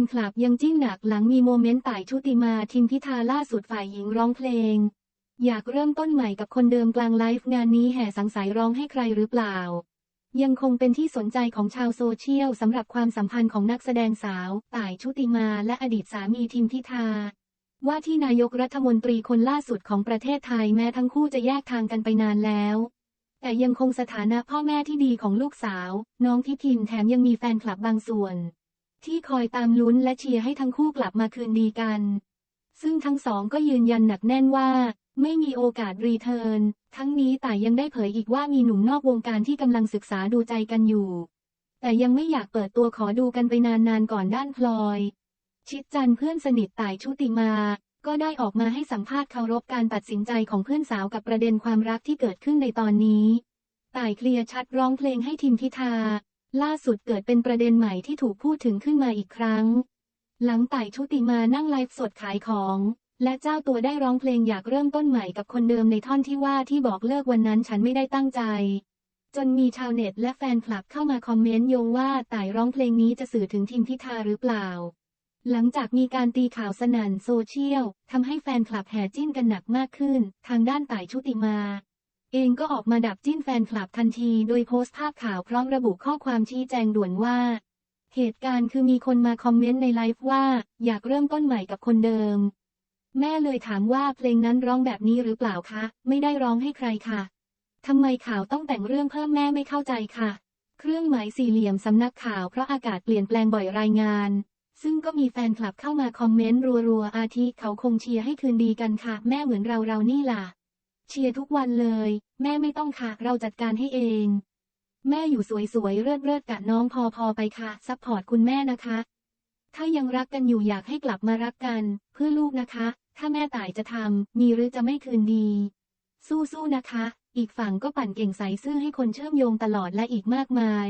นคลับยังจิ้นหนักหลังมีโมเมนต์ต่ายชุติมาทิมพิธาล่าสุดฝ่ายหญิงร้องเพลง อยากเริ่มต้นใหม่กับคนเดิมกลางไลฟ์งานนี้แห่สังสายร้องให้ใครหรือเปล่า ยังคงเป็นที่สนใจของชาวโซเชียลสำหรับความสัมพันธ์ของนักแสดงสาวต่ายชุติมาและอดีตสามีทิมพิธาว่าที่นายกรัฐมนตรีคนล่าสุดของประเทศไทยแม้ทั้งคู่จะแยกทางกันไปนานแล้วแต่ยังคงสถานะพ่อแม่ที่ดีของลูกสาว น้องทิพิมแถมยังมีแฟนคลับบางส่วน ที่คอยตามลุ้นและเชียร์ให้ทั้งคู่กลับมาคืนดีกัน ซึ่งทั้งสองก็ยืนยันหนักแน่นว่า ไม่มีโอกาสรีเทิร์น ทั้งนี้แต่ยังได้เผยอีกว่ามีหนุ่มนอกวงการที่กำลังศึกษาดูใจกันอยู่ แต่ยังไม่อยากเปิดตัวขอดูกันไปนานๆก่อนด้านพลอย ชิดจันเพื่อนสนิทต่ายชุติมา ก็ได้ออกมาให้สัมภาษณ์เคารพการตัดสินใจของเพื่อนสาวกับประเด็นความรักที่เกิดขึ้นในตอนนี้ต่ายเคลียร์ชัดร้องเพลงให้ทิมพิธา ล่าสุดเกิดเป็นประเด็นใหม่ที่ถูกพูดถึงขึ้นมาอีกครั้ง หลังต่ายชุติมานั่งไลฟ์สดขายของ และเจ้าตัวได้ร้องเพลงอยากเริ่มต้นใหม่กับคนเดิมในท่อนที่ว่าที่บอกเลิกวันนั้นฉันไม่ได้ตั้งใจ จนมีชาวเน็ตและแฟนคลับเข้ามาคอมเมนต์โยงว่าต่ายร้องเพลงนี้จะสื่อถึงทิมพิธาหรือเปล่า หลังจากมีการตีข่าวสนั่นโซเชียลทำให้แฟนคลับแห่จิ้นกันหนักมากขึ้น ทางด้านต่ายชุติมา เองก็ออกมาดับจิ้นแฟนคลับทันที โดยโพสต์ภาพข่าวพร้อมระบุข้อความชี้แจงด่วนว่า เหตุการณ์คือมีคนมาคอมเมนต์ในไลฟ์ว่า อยากเริ่มต้นใหม่กับคนเดิม แม่เลยถามว่าเพลงนั้นร้องแบบนี้หรือเปล่าคะ ไม่ได้ร้องให้ใครค่ะทำไมข่าวต้องแต่งเรื่องเพิ่มแม่ไม่เข้าใจค่ะ เครื่องหมายสี่เหลี่ยมสำนักข่าวเพราะอากาศเปลี่ยนแปลงบ่อยรายงานซึ่งก็มีแฟนคลับเข้ามาคอมเมนต์รัวๆ อาทิเขาคงเชียร์ให้คืนดีกันค่ะ แม่เหมือนเราเรานี่ล่ะ เชียร์ทุกวันเลย แม่ไม่ต้องค่ะ เราจัดการให้เอง แม่อยู่สวยๆเลิศๆกับน้องพอพอไปค่ะ ซัพพอร์ตคุณแม่นะคะ ถ้ายังรักกันอยู่อยากให้กลับมารักกัน เพื่อลูกนะคะ ถ้าแม่ตายจะทำมีหรือจะไม่คืนดี สู้ๆนะคะ อีกฝั่งก็ปั่นเก่งใสซื่อให้คนเชื่อมโยงตลอดและอีกมากมาย